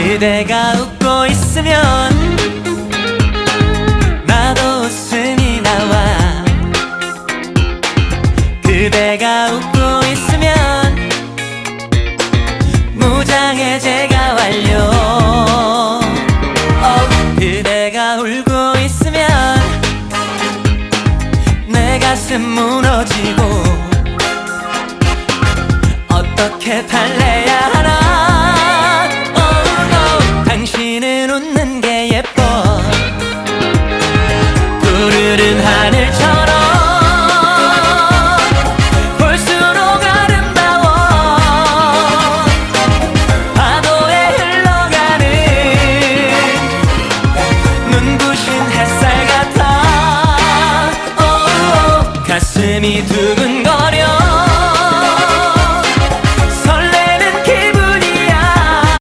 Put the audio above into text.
그대가 웃고 있으면 나도 웃음이 나와. 그대가 웃고 있으면 무장해제가 완료. 어, 그대가 울고 있으면 내 가슴 무너지고 어떻게 달래야 하늘처럼 볼수록 아름다워 파도에 흘러가는 눈부신 햇살 같아. 가슴이 두근